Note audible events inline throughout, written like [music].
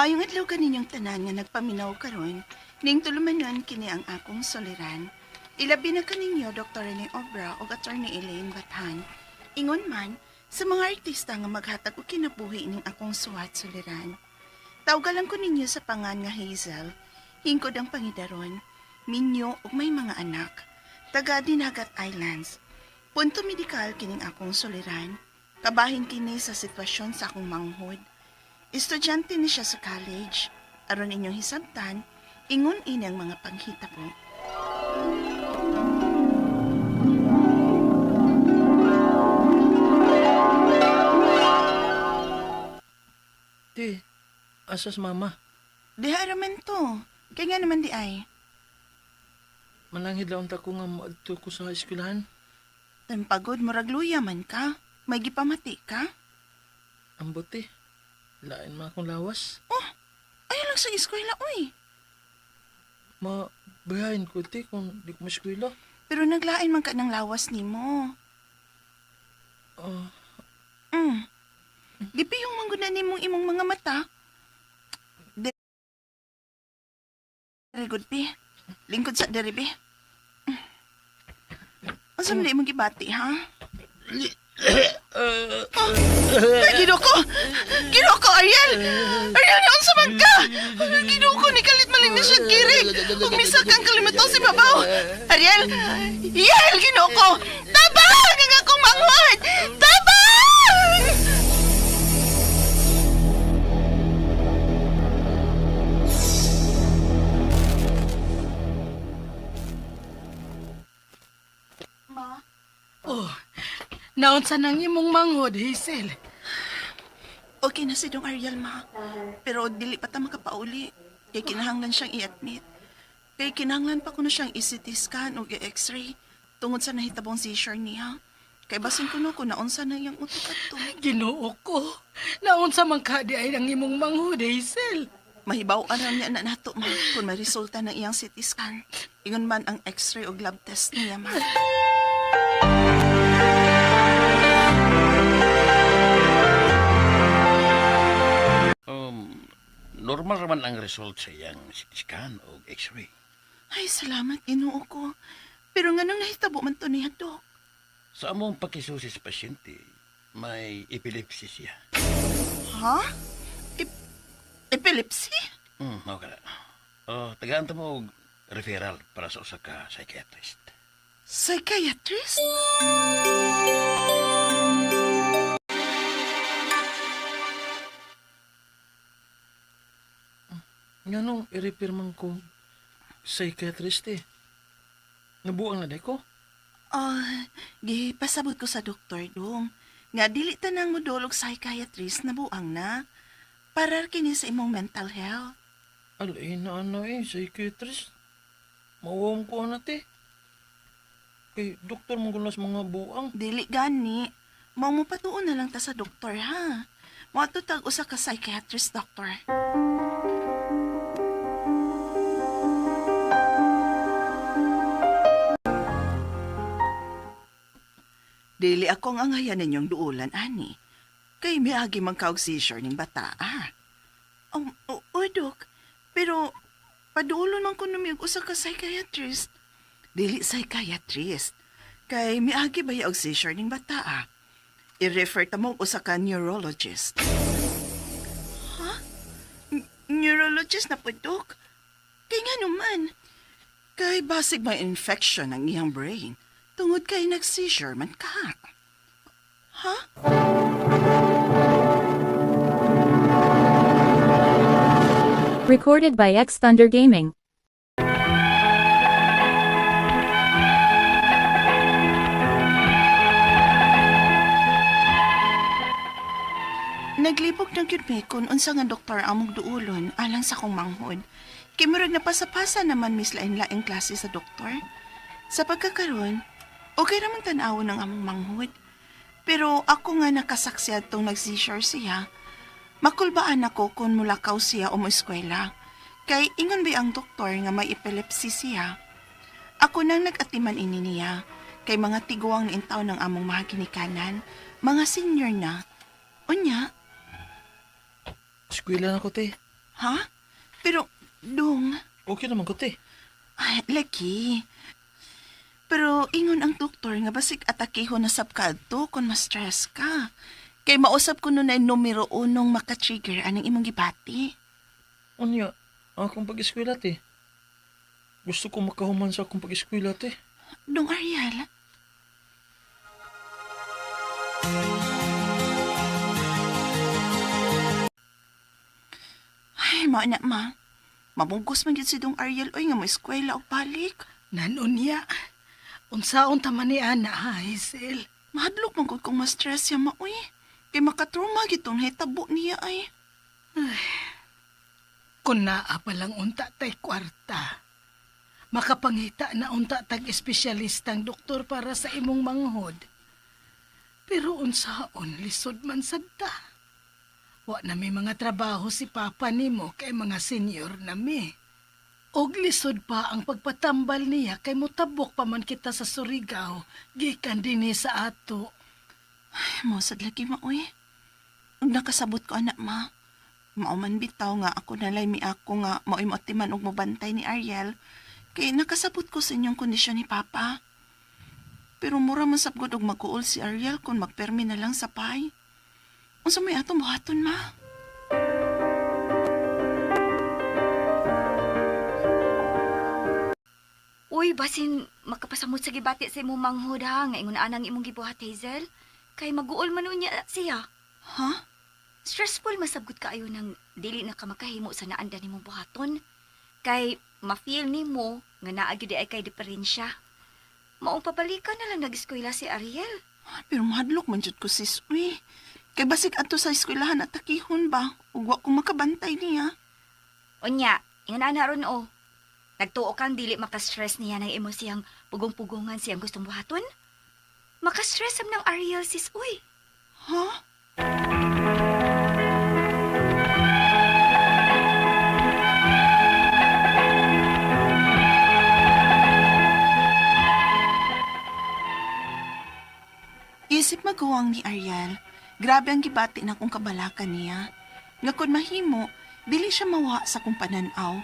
Mayong adlaw kaninyong tanan nga nagpaminaw karon, ning tulumanon kini ang akong soliran. Ilabi na kaninyo Dr. Rene Obra o Attorney Elaine Bathan. Ingon man, sa mga artista nga maghatag og kinabuhi ning akong suwat soliran. Tawgalan ko ninyo sa pangan nga Hazel, hingkod ang pangidaron, minyo ug may mga anak, taga Dinagat Islands. Punto medikal kining akong soliran, kabahin kini sa sitwasyon sa akong manghod. Estudyante ni siya sa college. Aron inyong hisabtan, ingon ini ang mga panghita po. Ti, asas mama. Diha raman to. Kaya nga naman di ay. Mananghid lang ko nga maadto ko sa eskwelahan. Tampagod mo ragluya man ka. May gipamati ka. Ang buti. Lain man akong lawas. Oh, ayaw lang sa eskwela, uy. Mabayahin ko ti kung di ko maskwela. Pero naglain man ka ng lawas ni mo. Ah, Mm. Gipiyong mangguna ni mong imong mga mata. De- Very good, Pi. Lingkod sa dere, Pi. Ang sa mali mong gibati, ha? Oh, ay, ginoko! Ginoko, Ariel! Ariel, yung sa ka! Ginoko, ni kalit maling na siya kirig! Umisak kang kalimatong si Babaw! Ariel! Ariel, ginoko! Tabang! Ang akong manghod! Tabang! Ma? Oh, naunsa nang imong manghod, Hazel. Okay na si Dong Ariel, ma. Pero dili pa ta makapauli. Kay kinahanglan siyang i-admit. Kay kinahanglan pa ko na siyang i-CT scan o i-x-ray tungod sa nahitabong seizure niya. Kay basin ko no kung naunsa na iyang utok at to. Ginoo ko. Naunsa man ka di ay ang imong manghod, Hazel. Mahibaw aram niya na nato, ma, kung may resulta ng iyang CT scan. Ingon man ang x-ray o lab test niya, ma. Normal raman ang result sa iyang CT scan o x-ray. Ay, salamat, ginoo ko. Pero nga nang nahitabo man to niya, Dok. Sa among pakisusi sa pasyente, may epilepsy siya. Ha? Ep- epilepsy? Hmm, ka na. Oh, tagaan ta mo og referral para sa usa ka psychiatrist. Psychiatrist? Nga nung i-repair man ko psychiatrist eh. Nabuang na ko. Ah, gipasabot ko sa doktor dong. Nga dili tanang modulog psychiatrist na buang na. Parar kini sa imong mental health. Alay na ano eh, psychiatrist. Mawawam ko na te. Kay doktor mo gulas mga buang. Dili gani. Mao mo patuon na lang ta sa doktor ha. Mo tag usa ka psychiatrist doctor. Dili ako ang angayan ninyong duulan, ani. Kay miagi man kaog seizure ning bata, ah. Um, o, dok. Pero, padulo man ko numiyog usa ka psychiatrist. Dili psychiatrist. Kay miagi ba og seizure ning bata, ah. I-refer ta mo usa ka neurologist. Ha? N- neurologist na po, dok? Kay nga naman. Kay basig may infection ang iyang brain. Tungod kay nag-seizure man ka. Ha? Recorded by X Thunder Gaming. Naglibog ng gyud mi kung unsa nga doktor among duulon alang sa kong manghod. Kay murag napasapasa naman mis lain-laing klase sa doktor. Sa pagkakaroon, okay ramang tan-awon ng among manghod. Pero ako nga nakasaksi atong nag-seizure siya, makulbaan ako kung mulakaw siya o eskwela. Kay ingon ba ang doktor nga may epilepsy siya. Ako nang nag-atiman ini niya, kay mga tiguang na intaw ng among mga ginikanan, mga senior na. Unya, Eskwela na ko te. Ha? Pero, dong, Okay naman ko, te. ay, laki. Pero ingon ang doktor nga basig atakihon na sab kadto kung ma-stress ka. Kay mausap ko nun ay numero unong maka-trigger anang imong gibati. Unya, akong pag-eskwela, te. Gusto ko makahuman sa akong pag-eskwela, te. Dong Ariel, Ay, mao na ma. Mabungkos man gyud si Dong Ariel oy nga mo eskwela og balik. Nanunya, unsaon ta man ni ana, ha, Hazel? Mahadlok man gud kung ma-stress siya ma oy. Kay makatruma gitong hitabo niya ay. Kung naa pa lang unta tay kwarta, makapangita na unta tag espesyalistang doktor para sa imong manghod. Pero unsaon lisod man sadta. Wa na may mga trabaho si papa nimo kay mga senior na mi. Og lisod pa ang pagpatambal niya kay mutabok pa man kita sa Surigao, gikan dinhi sa ato. Ay, mo sad lagi ma oy. Ug nakasabot ko anak ma. Mao man bitaw nga ako nalay mi ako nga mao'y motiman og mobantay ni Ariel. Kay nakasabot ko sa inyong kondisyon ni Papa. Pero mura man sabgod og magkuol si Ariel kung magpermi na lang sa pay. Unsa may atong buhaton ma? Uy, basin makapasamot sa gibati sa imong manghod ha, nga ingon anang imong gibuhat Hazel. Kay maguol man unya siya. Ha? Stressful masabgot kaayo nang dili na ka makahimo sa naanda nimong buhaton. Kay ma-feel nimo nga naa gyud ay kay diferensya. Maong pabalikan na lang nag-eskwela si Ariel. Pero mahadlok man jud ko sis uy. Kay basig adto sa eskwelahan at takihon ba? Ug wa ko makabantay niya. Unya, ingon ana ron o. Nagtuo kang dili makastress niya ng imo siyang pugong-pugungan siyang gustong buhaton? Makastress sam ng Ariel sis uy. Ha? Isip maguwang ni Ariel, grabe ang gibati na kung kabalakan niya. Nga mahimo, dili siya mawa sa kung pananaw.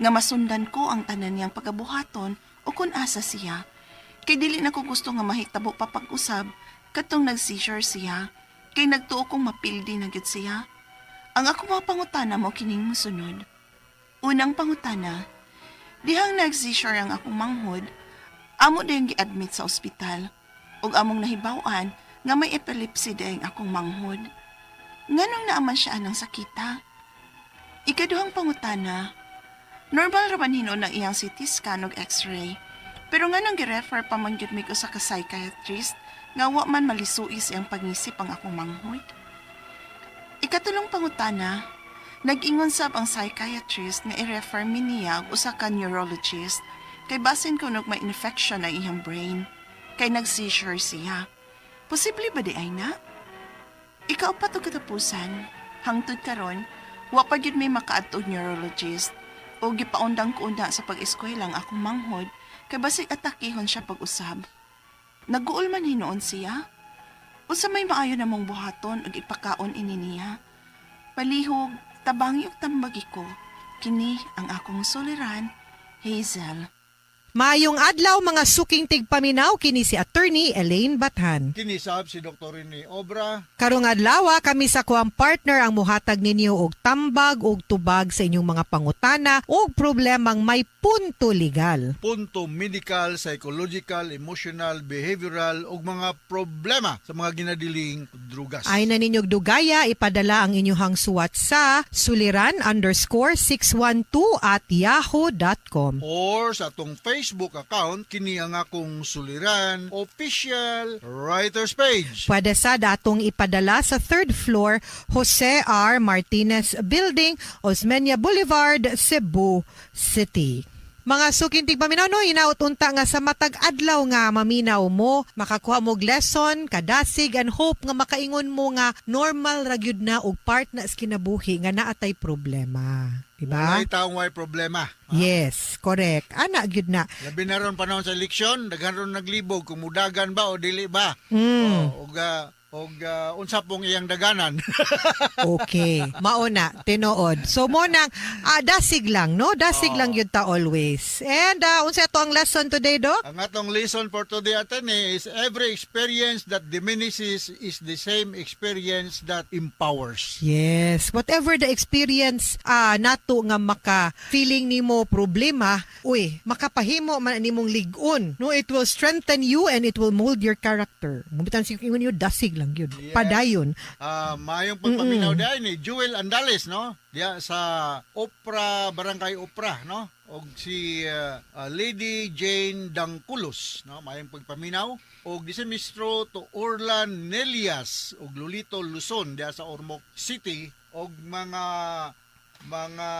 Nga masundan ko ang tanan niyang pagabuhaton o kung asa siya. Kay dili na ko gusto nga mahitabo pa pag-usab, katong nag-seizure siya. Kay nagtuo kong mapildi na gyud siya. Ang ako mga pangutana mo kining musunod. Unang pangutana, dihang nag-seizure ang akong manghod, amo dihang gi-admit sa ospital ug among nahibaw-an nga may epilepsy dihang akong manghod. Nganong naaman siya anang sakita? Ikaduhang pangutana, normal raman hino na iyang CT scan ug x-ray. Pero nganong gi-refer pa man gyud ko sa ka psychiatrist nga wa man malisuis iyang pangisip ang akong manghod. Ikatulong pangutana, nag-ingon sab ang psychiatrist nga i-refer mi niya usa ka neurologist kay basin kunog may infection na iyang brain kay nag-seizure siya. Posible ba di ay na? Ikaw pa to katapusan. Hangtod karon, wa pa gyud may makaadtog neurologist o gipaundang ko una sa pag-eskwela ang akong manghod kay basig atakihon siya pag-usab. Naguol man hinoon siya. Usa may maayo namong buhaton ug ipakaon ini niya. Palihog, tabangi ug tambagi ko. Kini ang akong soliran, Hazel. Maayong adlaw mga suking tigpaminaw kini si attorney Elaine Bathan. Kinisab si Dr. ni Obra, Karong adlaw kami sa kuang partner ang muhatag ninyo og tambag og tubag sa inyong mga pangutana og problemang may punto legal. punto medical, psychological, emotional, behavioral ug mga problema sa mga ginadiling drugas. Ay na ninyog dugaya, ipadala ang inyong suwat sa suliran underscore 612 at yahoo.com. Or sa atong Facebook account, kini ang akong suliran, official writer's page. Pwede sa datong ipadala sa third floor Jose R. Martinez Building, Osmeña Boulevard, Cebu City. Mga sukintig paminaw no, inaot nga sa matag adlaw nga maminaw mo, makakuha mo lesson, kadasig and hope nga makaingon mo nga normal ra gyud na og part na kinabuhi nga naatay problema. Diba? Walay taong may problema. Yes, correct. Ana gyud na. Labi na ron panahon sa eleksyon, daghan ron naglibog kung mudagan ba o dili ba. Mm. O, ug, ah, og ah, unsa pong iyang daganan. [laughs] Okay. Mauna, tinuod. So mo nang ah, dasig lang, no? Dasig Oo. lang yun ta always. And uh, unsa to ang lesson today, Doc? Ang atong lesson for today attorney is every experience that diminishes is the same experience that empowers. Yes, whatever the experience ah nato nga maka feeling nimo problema, uy, makapahimo man nimong ligon. No, it will strengthen you and it will mold your character. Mubitan si ingon yun dasig lang yun. Yes. Padayon. Ah, mayong pagpaminaw dahil ni Jewel Andales no? Diya sa Opera Barangay Opera no? Og si ah, ah, Lady Jane Dangkulos no? Mayong pagpaminaw. Og di si Mistro to Orlan Nelias og Lolito Luzon diya sa Ormoc City. Og mga mga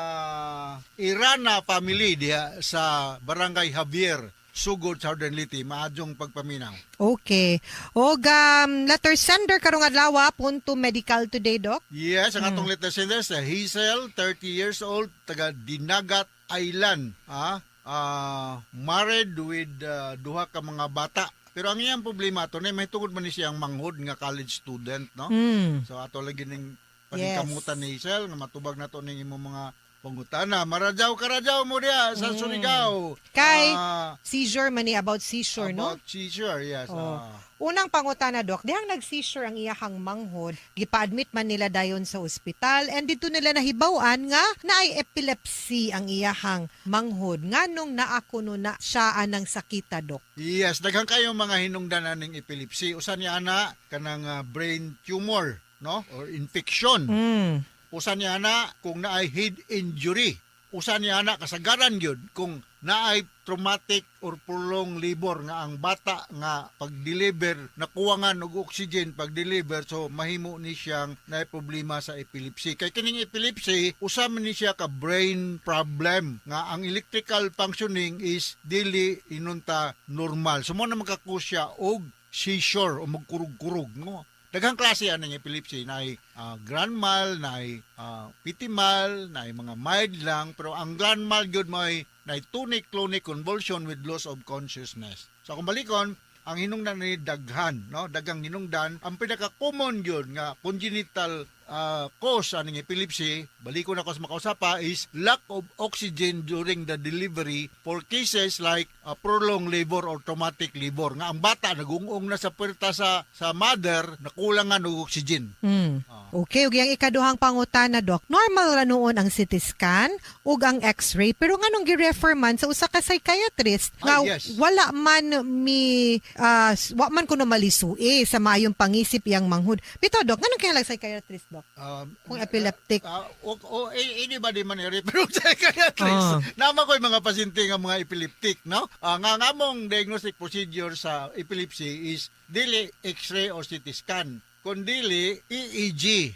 Irana family diya sa Barangay Javier Sugod Southern Liti maadjong pagpaminaw Okay. Og um, letter sender karong adlaw punto medical today, Doc. Yes, ang atong letter sender sa Hazel, 30 years old, taga Dinagat Island. Ah, ah, married with ah, duha ka mga bata. Pero ang iyang problema to na may tungod man ni siyang manghod nga college student, no? Hmm. So ato lagi ning Yes. paningkamutan ni Hazel nga matubag nato ning imong mga pangutana. Marajaw karajaw mo diya sa Surigao. Kay Ah, seizure man ni about seizure, no? about seizure, yes. Oh. ah. Unang pangutana, Doc, dihang nag-seizure ang iyahang manghod, gipa-admit man nila dayon sa ospital, and dito nila nahibawan nga naay epilepsy ang iyahang manghod. Nga nung naakuno na siya anang sakita, Doc. Yes, daghang kayo mga hinungdanan ng epilepsy. Usa niya ana kanang ah, brain tumor, no? Or infection. Mm. Usa niya ana kung naay head injury. Usa niya ana kasagaran gyud kung naay traumatic or prolonged labor nga ang bata nga pag-deliver nakuwangan og oxygen pag-deliver so mahimo ni siyang naay problema sa epilepsy. Kay kining epilepsy usa man ni siya ka brain problem nga ang electrical functioning is dili inunta normal. So mo na makakusya og seizure o magkurug-kurug no. Daghang klase ano ng epilepsy na ay ah, grand mal, na ay ah, petit mal, na ay mga mild lang, pero ang grand mal gyud mo ay na ay tonic-clonic convulsion with loss of consciousness. So kung balikon, ang hinungdan ni daghan, no? Dagang hinungdan, ang pinaka-common yun nga congenital ah, cause aning epilepsy, balikon ako sa makausapa is lack of oxygen during the delivery for cases like ah, prolonged labor or traumatic labor. Nga ang bata nagungong na sa puwerta sa sa mother, nakulangan og oxygen. Mm. Ah. Okay, ug yung ikaduhang pangutana, Doc. Normal ra noon ang CT scan ug ang X-ray, pero nganong gi-refer man sa usa ka psychiatrist nga Ah, yes. wala man mi ah, s- wa man kuno malisui sa maayong pangisip iyang manghud. Bito, Doc, nganong kaya lang psychiatrist, Doc? Um, Kung epileptic. Ah, o, o eh, anybody man i-refer sa psychiatrist. Ah. Nama ko mga pasyente nga mga epileptic, no? Ah, nga nga mong diagnostic procedure sa epilepsy is dili X-ray or CT scan, kundi EEG,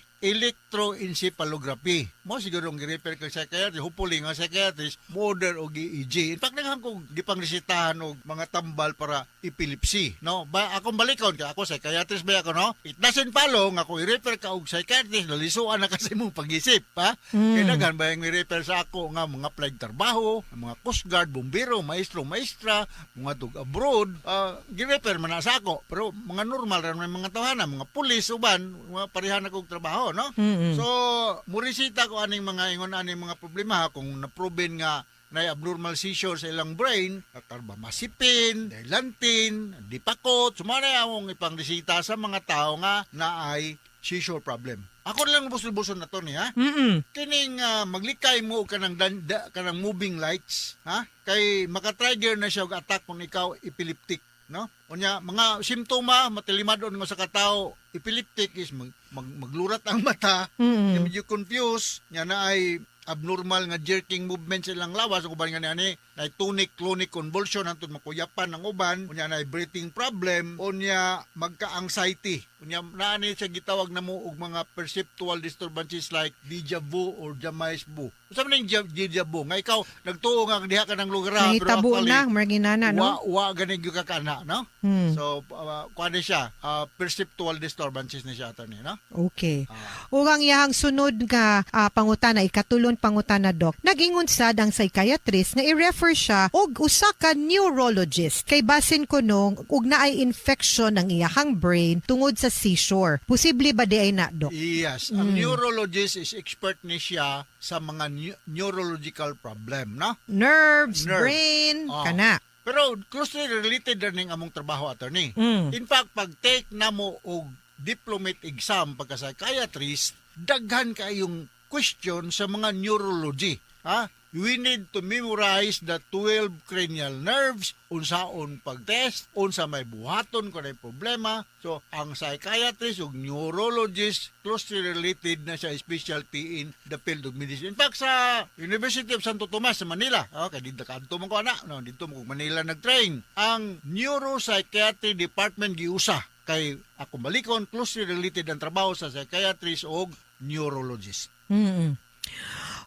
electroencephalography. Mo siguro ang gi-refer kag psychiatrist, hopefully nga psychiatrist, modern og EEG. In fact, naghan ko gipang resetahan og mga tambal para epilepsy, no? Ba akong balikon ka ako psychiatrist ba ako, no? It doesn't follow nga kung i-refer ka og psychiatrist, nalisuan na kasi mong pag-isip, ha? Mm. Kaya daghan ba yung i-refer sa ako nga mga applied trabaho, mga coast guard, bumbero, maestro, maestra, mga tug abroad, ah, gi-refer man na sa ako. Pero mga normal ra mga tawanan, mga pulis uban, mga pareha na kog trabaho, no? Mm-mm. So, murisita ko aning mga ingon aning mga problema ha, kung na-proven nga na abnormal seizure sa ilang brain, karba masipin, dilantin, dipakot, sumana among ipang resita sa mga tao nga na ay seizure problem. Ako na lang busol-busol na to ni ha. Mm-mm. Kining ah, maglikay mo ka ng dan, da, ka ng moving lights, ha? Kay maka-trigger na siya og attack kung ikaw epileptic, no? Unya mga simptoma matilimadon nga sa katao epileptic is mag, mag, maglurat ang mata, Mm-mm. mm. medyo confused, nya na ay abnormal nga jerking movements ilang lawas uban nga ni na tonic clonic convulsion hantod makuyapan ng uban unya na breathing problem unya magka-anxiety unya naani siya gitawag na mo og mga perceptual disturbances like deja vu or jamais vu usa man ning deja- vu nga ikaw nagtuo nga diha ka ng lugar ha, pero actually, na, marginana, wa no? wa ganig yung kakana no Hmm. so uh, kuan siya uh, perceptual disturbances ni siya ato ni no Okay. Ah. Ug ang iyahang sunod nga ah, pangutana, ikatulon pangutana, Doc. Nagingon sad ang psychiatrist nga i-refer refer siya og usa ka neurologist kay basin ko nung ug naay infection ng iyahang brain tungod sa seizure. Posible ba di ay na, Dok? Yes, ang neurologist is expert ni siya sa mga neu- neurological problem, no? Nerves, Nerve. brain, Ah. kana. Pero closely related na ning among trabaho attorney. Mm. In fact, pag take na mo og diplomate exam pagka psychiatrist, daghan kayong question sa mga neurology. Ha? We need to memorize the 12 cranial nerves, unsaon pag-test, unsa may buhaton kung may problema. So, ang psychiatrist ug neurologist closely related na siya specialty in the field of medicine. In fact, sa University of Santo Tomas sa Manila, okay, dito ka adto man ko ana, no, dito mo ko Manila nag-train. Ang neuropsychiatry department giusa kay ako balikon closely related ang trabaho sa psychiatrist o neurologist. Mm.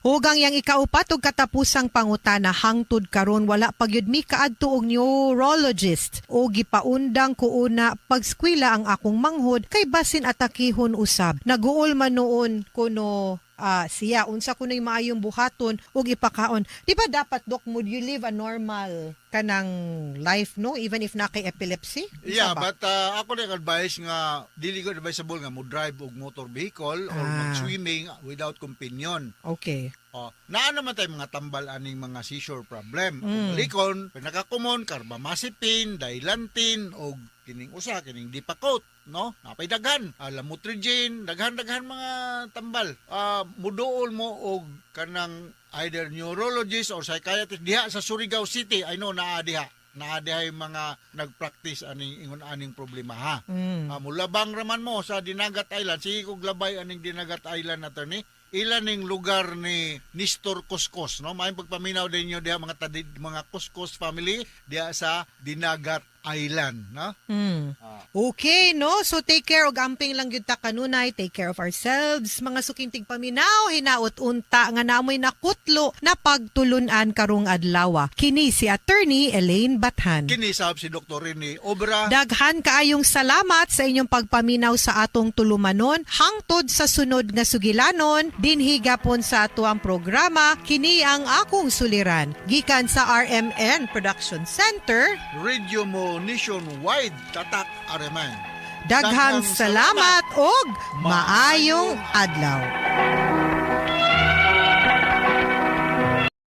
Hugang yang ikaupat og katapusang pangutana hangtod karon wala pagyud mi kaadto og neurologist o gipaundang ko una pagskwela ang akong manghod kay basin atakihon usab. Naguol man noon kuno ah, siya unsa kuno'y maayong buhaton ug ipakaon. Di ba dapat dok mood you live a normal kanang life no even if na kay epilepsy? Yeah, ba? but uh, ako na advice nga dili ko advisable nga mo drive og motor vehicle or Ah. mag-swimming without companion. Okay. Oh, naa naman tayo mga tambal aning mga seizure problem. Mm. Kung balikon, pinakakumon, karbamasipin, dailantin, o kining usa, kining dipakot, no? Napay daghan, uh, lamotrigine, daghan-daghan mga tambal. Ah, muduol mo og kanang either neurologist or psychiatrist diha sa Surigao City. I know naa diha. Naa diha yung mga nagpractice aning ingon aning problema ha. Mm. Ah, mulabang raman mo sa Dinagat Island. Sige kog labay aning Dinagat Island attorney. Ilan ning lugar ni Nistor Kuskus, no? May pagpaminaw din niyo diha mga tadid, mga Kuskus family diha sa Dinagat Island, no? Mm. Ah. Okay, no? So take care og amping lang gyud ta kanunay, take care of ourselves. Mga sukintig paminaw, hinaot unta nga namoy nakutlo na pagtulunan karong adlaw. Kini si attorney Elaine Bathan. Kinisab si Dr. Rene Obra. Daghan kaayong salamat sa inyong pagpaminaw sa atong tulumanon hangtod sa sunod nga sugilanon dinhi gapon sa ato ang programa kini ang akong suliran gikan sa RMN Production Center Radio mo nationwide tatak areman. Daghang Daghang salamat og maayong adlaw.